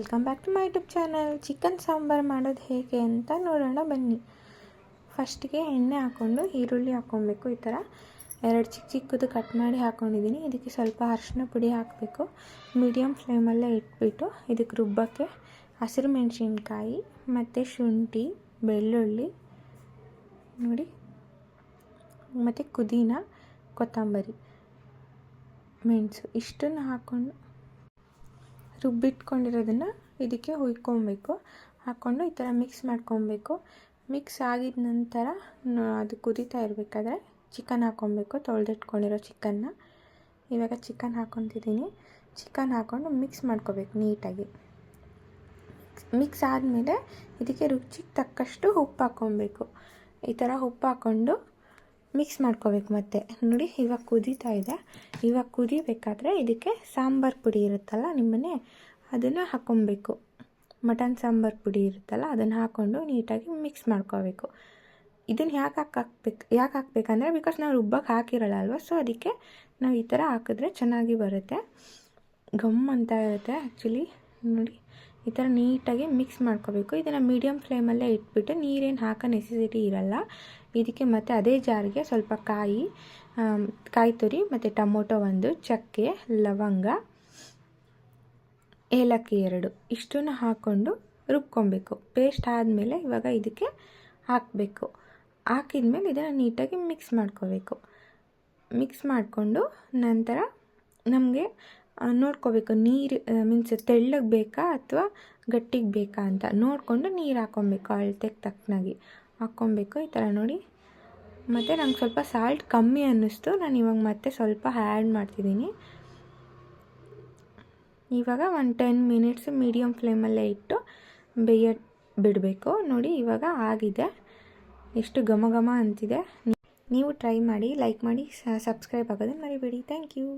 Welcome back to my YouTube channel. Chicken sambar ಮಾಡೋದು ಹೇಗೆ ಅಂತ ನೋಡೋಣ ಬನ್ನಿ. ಫಸ್ಟಿಗೆ ಎಣ್ಣೆ ಹಾಕ್ಕೊಂಡು ಈರುಳ್ಳಿ ಹಾಕ್ಕೊಬೇಕು. ಈ ಥರ ಎರಡು ಚಿಕ್ಕ ಚಿಕ್ಕದು ಕಟ್ ಮಾಡಿ ಹಾಕ್ಕೊಂಡಿದ್ದೀನಿ ಇದಕ್ಕೆ ಸ್ವಲ್ಪ ಅರಿಶಿನ ಪುಡಿ ಹಾಕಬೇಕು. ಮೀಡಿಯಮ್ ಫ್ಲೇಮಲ್ಲೇ ಇಟ್ಬಿಟ್ಟು ಇದಕ್ಕೆ ರುಬ್ಬಕ್ಕೆ ಹಸಿರು ಮೆಣಸಿನ್ಕಾಯಿ ಮತ್ತು ಶುಂಠಿ, ಬೆಳ್ಳುಳ್ಳಿ, ನೋಡಿ, ಮತ್ತು ಪುದೀನ, ಕೊತ್ತಂಬರಿ, ಮೆಣಸು ಇಷ್ಟನ್ನು ಹಾಕ್ಕೊಂಡು ರುಬ್ಬಿಟ್ಕೊಂಡಿರೋದನ್ನು ಇದಕ್ಕೆ ಹುಯ್ಕೊಬೇಕು. ಹಾಕ್ಕೊಂಡು ಈ ಥರ ಮಿಕ್ಸ್ ಮಾಡ್ಕೊಬೇಕು. ಮಿಕ್ಸ್ ಆಗಿದ ನಂತರ ಅದು ಕುದೀತಾ ಇರಬೇಕಾದ್ರೆ ಚಿಕನ್ ಹಾಕ್ಕೊಬೇಕು ತೊಳೆದಿಟ್ಕೊಂಡಿರೋ ಚಿಕನ್ನ ಇವಾಗ ಚಿಕನ್ ಹಾಕ್ಕೊತಿದ್ದೀನಿ ಚಿಕನ್ ಹಾಕ್ಕೊಂಡು ಮಿಕ್ಸ್ ಮಾಡ್ಕೋಬೇಕು ನೀಟಾಗಿ. ಮಿಕ್ಸ್ ಆದಮೇಲೆ ಇದಕ್ಕೆ ರುಚಿಗೆ ತಕ್ಕಷ್ಟು ಉಪ್ಪು ಹಾಕ್ಕೊಬೇಕು ಈ ಥರ ಉಪ್ಪು ಹಾಕ್ಕೊಂಡು ಮಿಕ್ಸ್ ಮಾಡ್ಕೋಬೇಕು ಮತ್ತೆ. ನೋಡಿ, ಇವಾಗ ಕುದೀತಾ ಇದೆ. ಇವಾಗ ಕುದಿಬೇಕಾದ್ರೆ ಇದಕ್ಕೆ ಸಾಂಬಾರು ಪುಡಿ ಇರುತ್ತಲ್ಲ, ನಿಮ್ಮನೆ ಅದನ್ನು ಹಾಕ್ಕೊಬೇಕು ಮಟನ್ ಸಾಂಬಾರು ಪುಡಿ ಇರುತ್ತಲ್ಲ, ಅದನ್ನು ಹಾಕ್ಕೊಂಡು ನೀಟಾಗಿ ಮಿಕ್ಸ್ ಮಾಡ್ಕೋಬೇಕು. ಇದನ್ನು ಯಾಕೆ ಹಾಕಿ ಹಾಕ್ಬೇಕು, ಯಾಕೆ ಹಾಕ್ಬೇಕಂದ್ರೆ ಬಿಕಾಸ್ ನಾವು ರುಬ್ಬಕ್ಕೆ ಹಾಕಿರಲ್ಲ ಅಲ್ವಾ ಸೊ ಅದಕ್ಕೆ ನಾವು ಈ ಥರ ಹಾಕಿದ್ರೆ ಚೆನ್ನಾಗಿ ಬರುತ್ತೆ. ಗಮ್ ಅಂತ ಇರುತ್ತೆ ಆ್ಯಕ್ಚುಲಿ ನೋಡಿ, ಈ ಥರ ನೀಟಾಗಿ ಮಿಕ್ಸ್ ಮಾಡ್ಕೋಬೇಕು. ಇದನ್ನು ಮೀಡಿಯಮ್ ಫ್ಲೇಮಲ್ಲೇ ಇಟ್ಬಿಟ್ಟು ನೀರೇನು ಹಾಕೋ ನೆಸೆಸಿಟಿ ಇರಲ್ಲ. ಇದಕ್ಕೆ ಮತ್ತು ಅದೇ ಜಾರಿಗೆ ಸ್ವಲ್ಪ ಕಾಯಿ ಕಾಯಿ ತುರಿ ಮತ್ತು ಟೊಮೊಟೊ ಒಂದು, ಚಕ್ಕೆ, ಲವಂಗ, ಏಲಕ್ಕಿ ಎರಡು. ಇಷ್ಟನ್ನು ಹಾಕ್ಕೊಂಡು ರುಬ್ಕೊಬೇಕು. ಪೇಸ್ಟ್ ಆದಮೇಲೆ ಇವಾಗ ಇದಕ್ಕೆ ಹಾಕಬೇಕು. ಹಾಕಿದ್ಮೇಲೆ ಇದನ್ನು ನೀಟಾಗಿ ಮಿಕ್ಸ್ ಮಾಡ್ಕೋಬೇಕು. ಮಿಕ್ಸ್ ಮಾಡಿಕೊಂಡು ನಂತರ ನಮಗೆ ನೋಡ್ಕೋಬೇಕು. ನೀರು ಮೀನ್ಸ್ ತೆಳ್ಳಗೆ ಬೇಕಾ ಅಥವಾ ಗಟ್ಟಿಗೆ ಬೇಕಾ ಅಂತ. ನೋಡಿಕೊಂಡು ನೀರು ಹಾಕ್ಕೊಬೇಕು, ಅಳತೆಗೆ ತಕ್ಕನಾಗಿ. ಹಾಕ್ಕೊಬೇಕು ಈ ಥರ ನೋಡಿ. ಮತ್ತು ನಂಗೆ ಸ್ವಲ್ಪ ಸಾಲ್ಟ್ ಕಮ್ಮಿ ಅನ್ನಿಸ್ತು. ನಾನು ಇವಾಗ ಮತ್ತೆ ಸ್ವಲ್ಪ ಆ್ಯಡ್ ಮಾಡ್ತಿದ್ದೀನಿ. ಇವಾಗ ಒಂದು ಟೆನ್ ಮಿನಿಟ್ಸ್ ಮೀಡಿಯಮ್ ಫ್ಲೇಮಲ್ಲೇ ಇಟ್ಟು ಬೇಯ ಬಿಡಬೇಕು. ನೋಡಿ ಇವಾಗ ಆಗಿದೆ. ಎಷ್ಟು ಘಮ ಘಮ ಅಂತಿದೆ. ನೀವು ಟ್ರೈ ಮಾಡಿ ಲೈಕ್ ಮಾಡಿ ಸಬ್ಸ್ಕ್ರೈಬ್ ಆಗೋದನ್ನು ಮರಿಬೇಡಿ. Thank you